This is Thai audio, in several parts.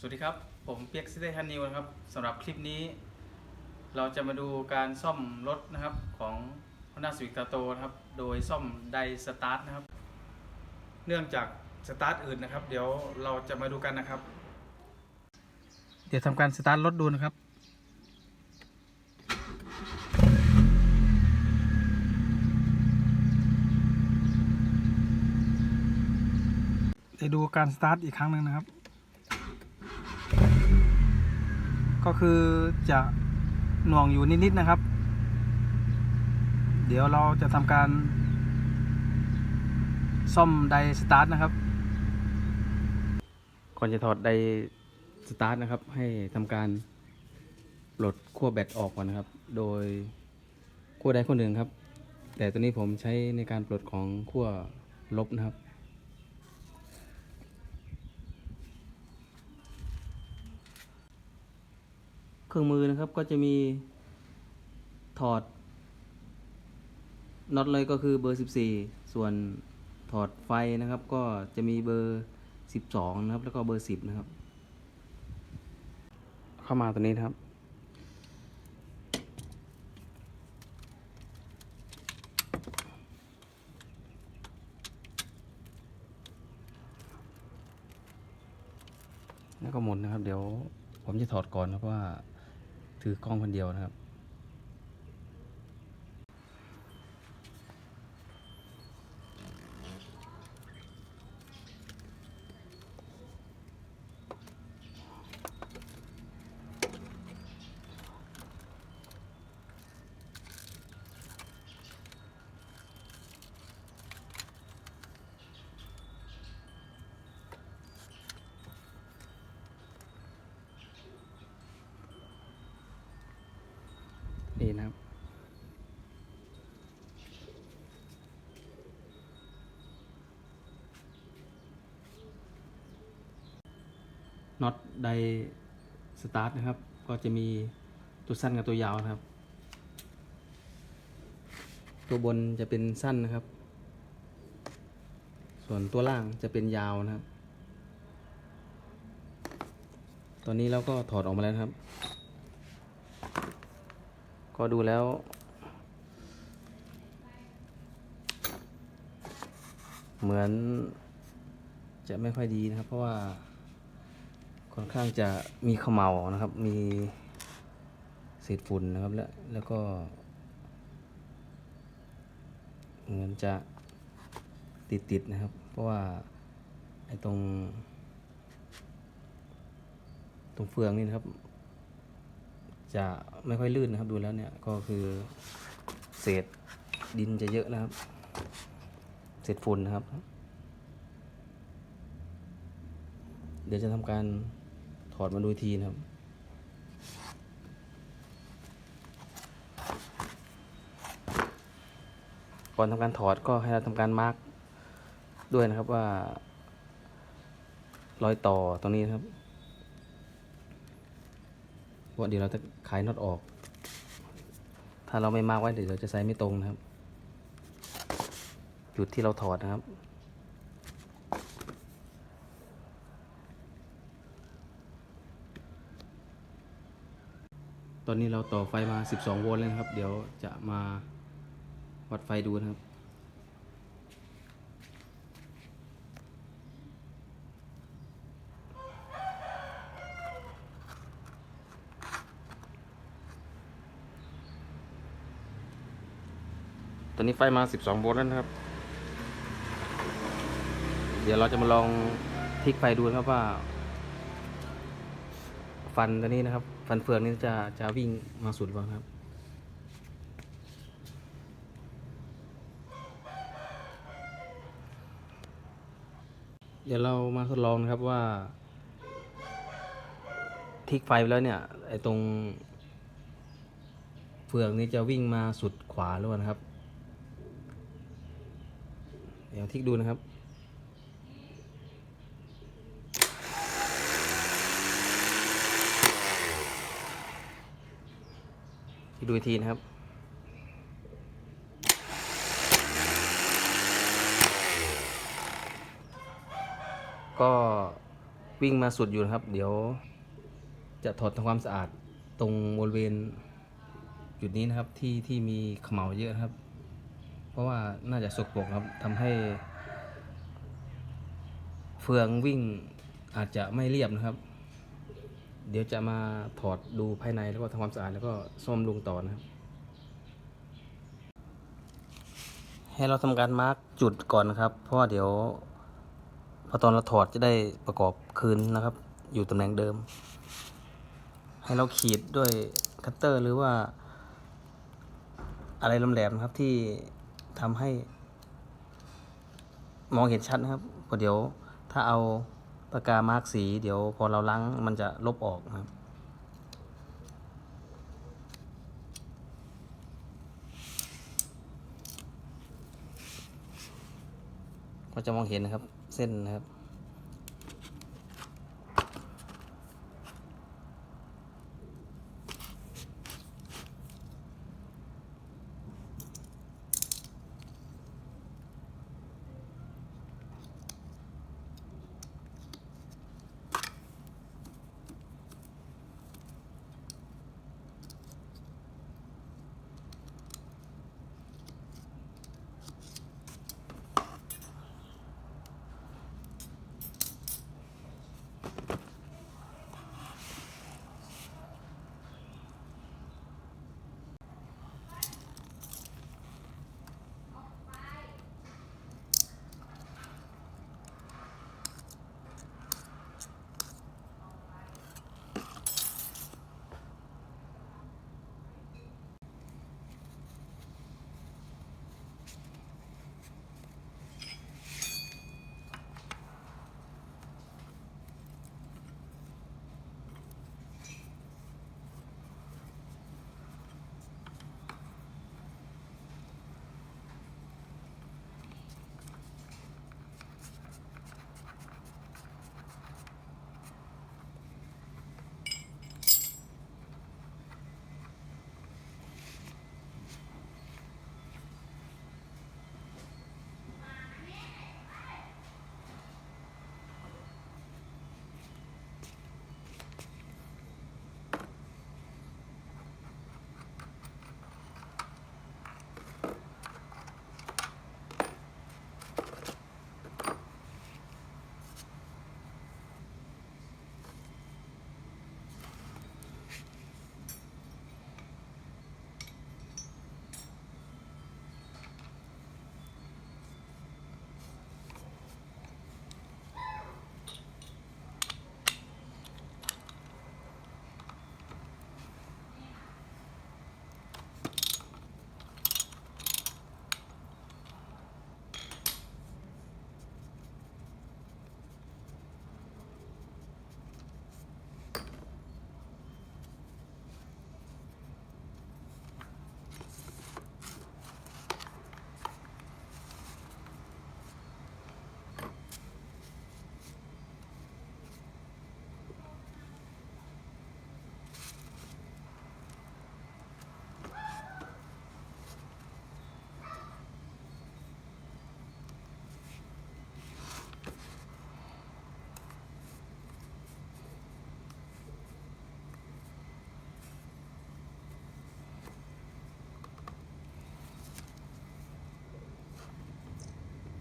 สวัสดีครับ ผมเปียกซิเตชันนิวนะครับสำหรับคลิปนี้ เราจะมาดูการซ่อมรถนะครับของ Honda Civic Tato นะครับ โดยซ่อมไดสตาร์ทนะครับ เนื่องจากสตาร์ทอื่นนะครับ เดี๋ยวเราจะมาดูกันนะครับ เดี๋ยวทำการสตาร์ทรถดูนะครับเดี๋ยวดูการสตาร์ทอีกครั้งหนึ่งนะครับ ก็คือจะหน่วงอยู่นิดๆนะครับ เดี๋ยวเราจะทำการ ซ่อมไดสตาร์ทนะครับ ก่อนจะถอดไดสตาร์ทนะครับ ให้ทำการปลดขั้วแบตออกก่อนนะครับ โดยขั้วใดขั้วหนึ่งครับ แต่ตัวนี้ผมใช้ในการปลดของขั้วลบนะครับ รื่องมือนะครับก็จะมีถอดน็อตเลยก็คือเบอร์ 14 ส่วนถอดไฟนะครับ ก็จะมีเบอร์ 12 นะครับ แล้วก็เบอร์ 10 นะครับ เข้ามาตัวนี้นครับ แล้วก็หมดนะครับ เดี๋ยวผมจะถอดก่อนนะเพราะว่า ถือกล้องคนเดียวนะครับ นี่นะครับ น็อตไดสตาร์ทนะครับ ก็จะมีตัวสั้นกับตัวยาวนะครับ ตัวบนจะเป็นสั้นนะครับ ส่วนตัวล่างจะเป็นยาวนะครับ ตอนนี้เราก็ถอดออกมาแล้วครับ ก็ดูแล้ว เหมือนจะไม่ค่อยดีนะครับ เพราะว่าค่อนข้างจะมีเขมเหลานะครับ มีเศษฝุ่นนะครับแล้วแล้วก็ เหมือนจะติดติดๆนะครับ เพราะว่าไอ้ตรง ตรงเฟืองนี่นะครับ จะไม่ค่อยลื่นนะครับดูแล้วเนี่ยก็คือเศษดินจะเยอะนะครับ เศษฝุ่นนะครับ เดี๋ยวจะทำการถอดมาดูทีนะครับก่อนทำการถอดก็ให้เราทำการมาร์กด้วยนะครับว่า รอยต่อตรงนี้นะครับ เพราะเดี๋ยวเราจะขายน็อตออก ถ้าเราไม่มากไว้เดี๋ยวเราจะใส่ไม่ตรงนะครับ จุดที่เราถอดนะครับตอนนี้เราต่อไฟมา 12 โวลต์แล้วนะครับ เดี๋ยวจะมาวัดไฟดูนะครับ นนี้ไฟมา 12 โวลต์แล้วนะครับ เดี๋ยวเราจะมาลองพลิกไฟดูนะครับว่า ฟันตัวนี้นะครับ ฟันเฟืองนี้จะจะวิ่งมาสุดหรือเปล่าครับเดี๋ยวเรามาทดลองนะครับว่าพลิกไฟไปแล้วเนี่ยไอ้ตรง เฟืองนี้จะวิ่งมาสุดขวาหรือเปล่านะครับ ดี๋ยวทิกดูนะครับทิกดูอีกทีนะครับก็วิ่งมาสุดอยู่นะครับ เดี๋ยวจะถอดทำความสะอาดตรงบริเวณจุดนี้นะครับที่ที่มีเขม่าเยอะครับ เพราะว่าน่าจะสกปรกครับทำให้ เฟืองวิ่งอาจจะไม่เรียบนะครับ เดี๋ยวจะมาถอดดูภายในแล้วก็ทำความสะอาดแล้วก็ซ่อมลุงต่อนะครับ ให้เราทำการมาร์กจุดก่อนนะครับ เพราะว่าเดี๋ยวพอตอนเราถอดจะได้ประกอบคืนนะครับ อยู่ตำแหน่งเดิม ให้เราขีดด้วยคัตเตอร์หรือว่าอะไรแหลมนะครับที่ ทำให้ มองเห็นชัดนะครับเพราะเดี๋ยวถ้าเอาปากกามาร์กสี เดี๋ยวพอเราล้างมันจะลบออกนะครับก็จะมองเห็นนะครับ เส้นนะครับ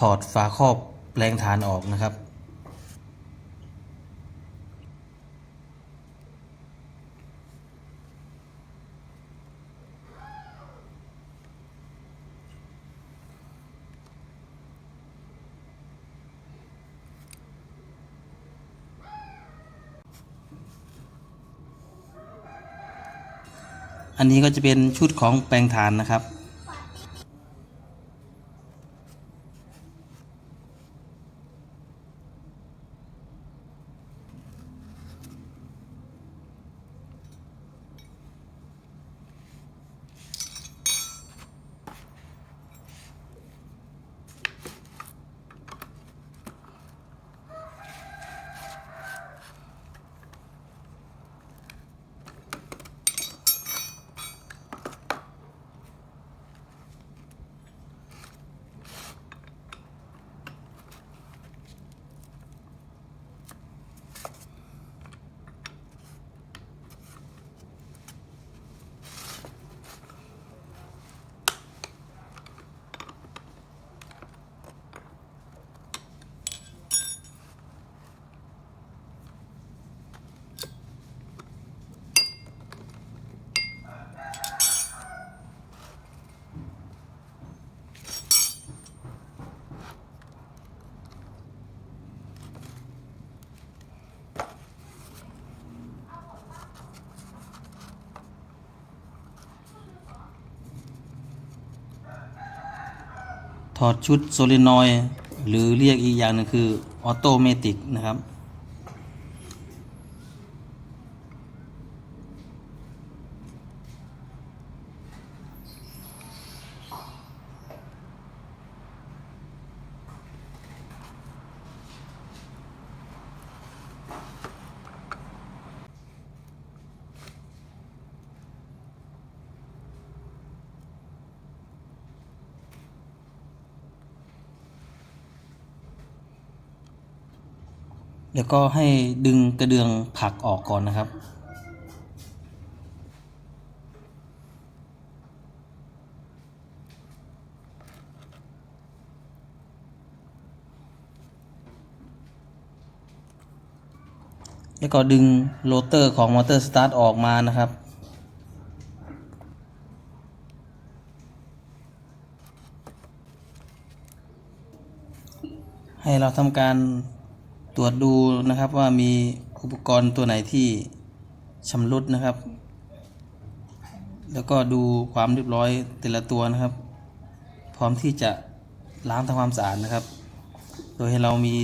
ถอดฝาครอบแรงฐานออกนะครับ อันนี้ก็จะเป็นชุดของแปลงฐานนะครับ ถอดชุดโซลินอยหรือเรียกอีกอย่างหนึงคือออโตเมติกนะครับ แล้วก็ให้ดึงกระเดืองผักออกก่อนนะครับ แล้วก็ดึงโรเตอร์ของมอเตอร์สตาร์ทออกมานะครับให้เราทำการ รวจดูนะครับว่ามีอุปกรณ์ตัวไหนที่ชำรุดนะครับ แล้วก็ดูความเรียบร้อยแต่ละตัวนะครับ พร้อมที่จะล้างทำความสะอาดนะครับ โดยให้เรามี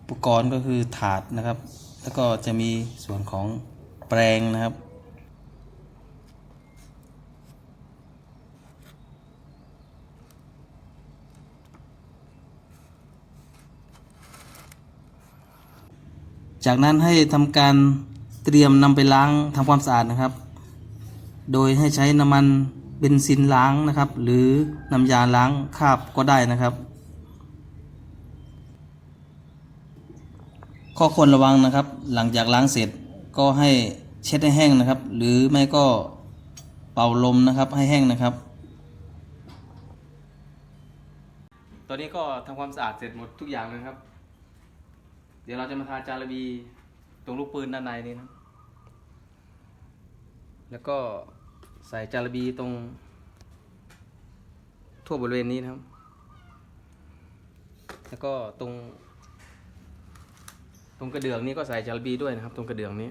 อุปกรณ์ก็คือถาดนะครับ แล้วก็จะมีส่วนของแปรงนะครับ จากนั้นให้ทำการเตรียมนำไปล้างทำความสะอาดนะครับ โดยให้ใช้น้ำมันเบนซินล้างนะครับ หรือน้ำยาล้างคราบก็ได้นะครับ ข้อควรระวังนะครับ หลังจากล้างเสร็จก็ให้เช็ดให้แห้งนะครับ หรือไม่ก็เป่าลมนะครับให้แห้งนะครับ ตอนนี้ก็ทำความสะอาดเสร็จหมดทุกอย่างเลยครับ เดี๋ยวเราจะมาทาจารบีตรงลูกปืนด้านในนี้นะ แล้วก็ใส่จารบีตรง ทั่วบริเวณนี้นะครับ แล้วก็ตรง ตรงกระเดื่องนี้ก็ใส่จารบีด้วยนะครับ ตรงกระเดื่องนี้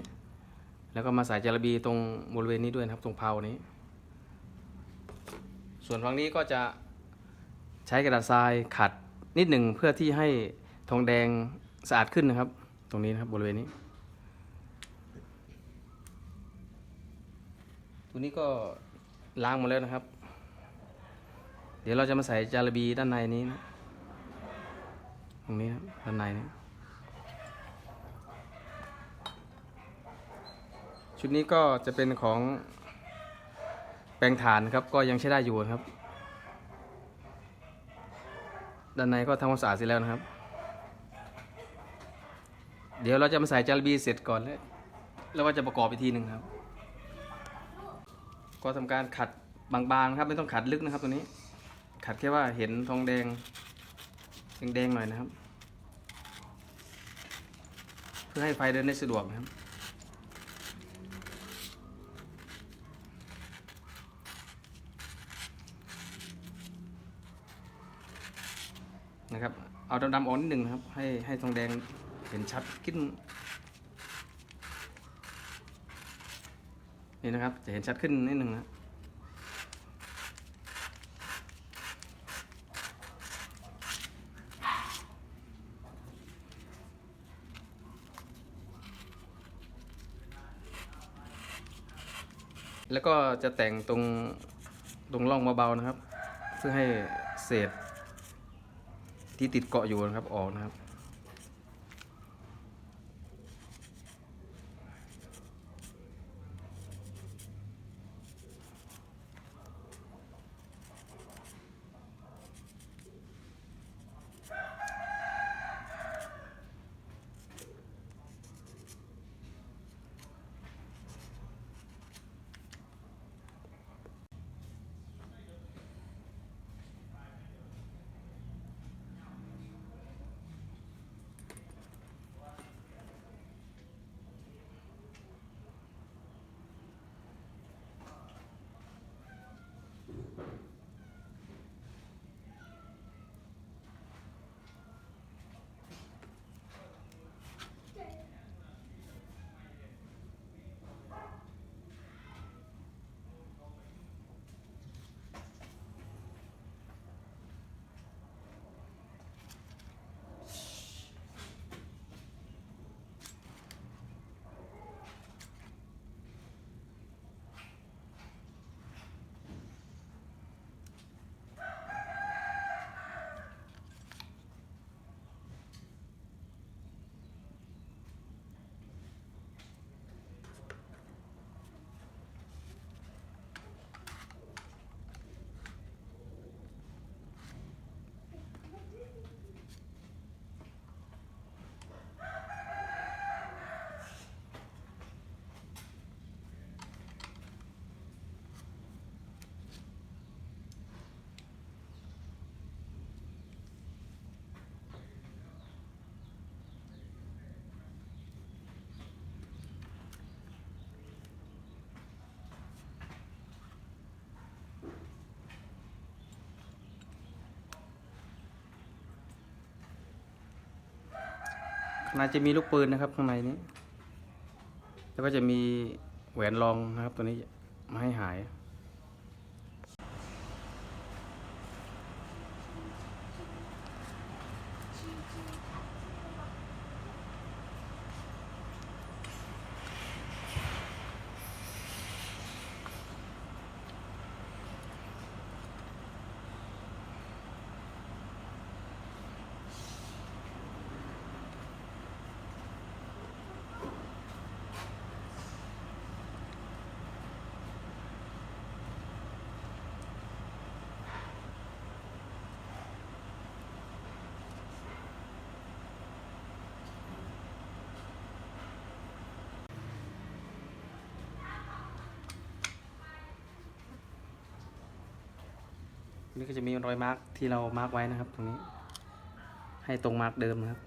แล้วก็มาใส่จารบีตรงบริเวณนี้ด้วยนะครับ ตรงเพานี้ ส่วนฝั่งนี้ก็จะใช้กระดาษทรายขัดนิดหนึ่งเพื่อที่ให้ทองแดง สะอาดขึ้นนะครับ ตรงนี้นะครับบริเวณนี้ ตัวนี้ก็ล้างหมดแล้วนะครับ เดี๋ยวเราจะมาใส่จาระบีด้านในนี้นะตรงนี้นะครับด้านในนี้ชุดนี้ก็จะเป็นของแปลงฐานครับ ก็ยังใช้ได้อยู่นครับ ด้านในก็ทำความสะอาดเสร็จแล้วนะครับ เดี๋ยวเราจะมาใส่จารบีเสร็จก่อนแล้วแล้วก็จะประกอบอีกทีหนึ่งครับ ก็ทำการขัดบางๆครับไม่ต้องขัดลึกนะครับตัวนี้ ขัดแค่ว่าเห็นทองแดงแดงๆหน่อยนะครับ เพื่อให้ไฟเดินได้สะดวกนะครับนะครับ เอาดำๆออกนิดหนึ่งครับ ให้ให้ทองแดง เห็นชัดขึ้น นี่นะครับ จะเห็นชัดขึ้นนิดหนึ่งนะแล้วก็จะแต่งตรงตรงร่องเบาๆนะครับ เพื่อให้เศษที่ติดเกาะอยู่นะครับออกนะครับ น่าจะมีลูกปืนนะครับ ข้างในนี้ แล้วก็จะมีแหวนรองนะครับ ตัวนี้ไม่ให้หาย นี่ก็จะมีรอยมาร์กที่เรามาร์กไว้นะครับ ตรงนี้ ให้ตรงมาร์กเดิมนะครับ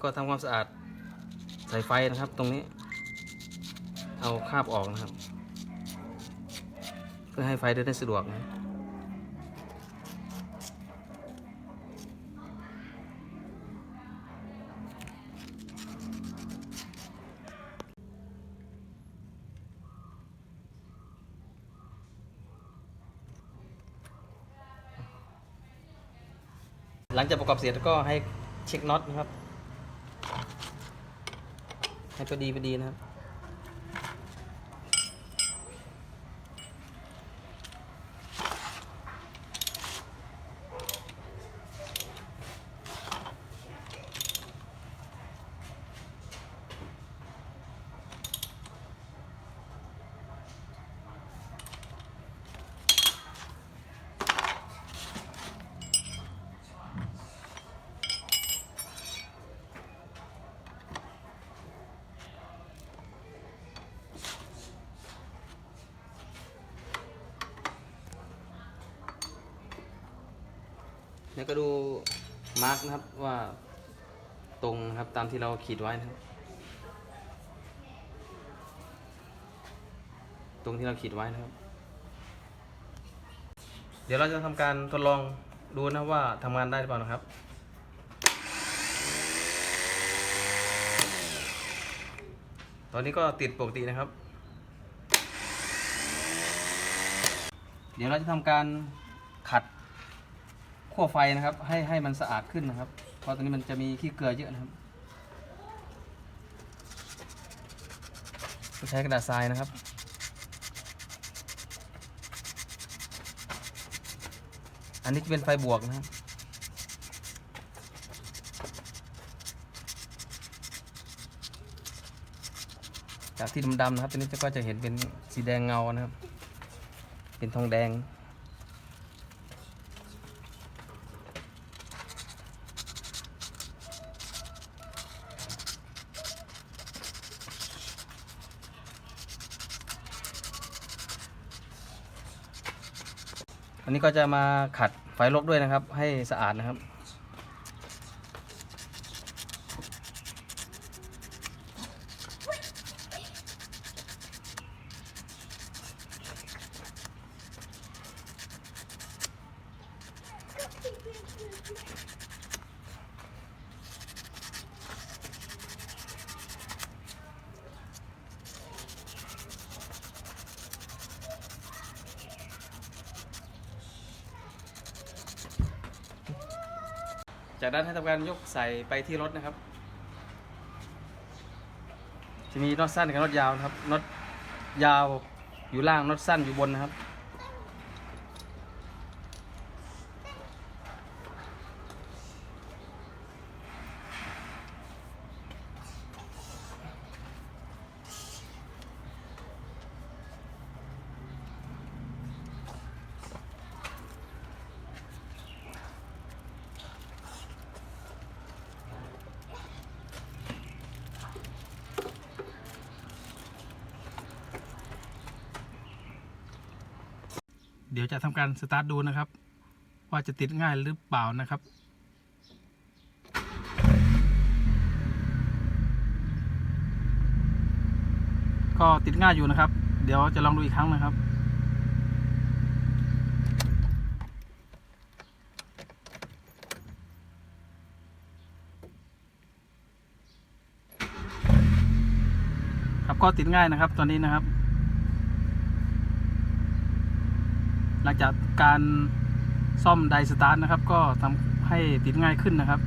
แล้วก็ทำความสะอาดสายไฟนะครับ ตรงนี้ เอาคราบออกนะครับ เพื่อให้ไฟเดินได้สะดวกนะหลังจากประกอบเสร็จก็ให้เช็คน็อตนะครับ ให้พอดีพอดีนะครับ แล้วก็ดูมาร์กนะครับว่าตรงครับตามที่เราขีดไว้นะครับ ตรงที่เราขีดไว้นะครับ เดี๋ยวเราจะทำการทดลองดูนะว่าทำงานได้หรือเปล่านะครับตอนนี้ก็ติดปกตินะครับ เดี๋ยวเราจะทำการขัด ขั้วไฟนะครับ ให้ให้มันสะอาดขึ้นนะครับ เพราะตรงนี้มันจะมีขี้เกลือเยอะนะครับใช้กระดาษทรายนะครับ อันนี้จะเป็นไฟบวกนะครับจากที่ดำๆนะครับตัวนี้ก็จะเห็นเป็นสีแดงเงานะครับ เป็นทองแดง อันนี้ก็จะมาขัดไฟลกด้วยนะครับ ให้สะอาดนะครับ จากนั้นให้ทำการยกใส่ไปที่รถนะครับ จะมีน็อตสั้นกับน็อตยาวนะครับน็อตยาวอยู่ล่างน็อตสั้นอยู่บนนะครับ เดี๋ยวจะทำการสตาร์ทดูนะครับ ว่าจะติดง่ายหรือเปล่านะครับก็ติดง่ายอยู่นะครับ เดี๋ยวจะลองดูอีกครั้งนะครับ ครับก็ติดง่ายนะครับตอนนี้นะครับ หลังจากการซ่อมไดสตาร์ทนะครับ ก็ทำให้ติดง่ายขึ้นนะครับ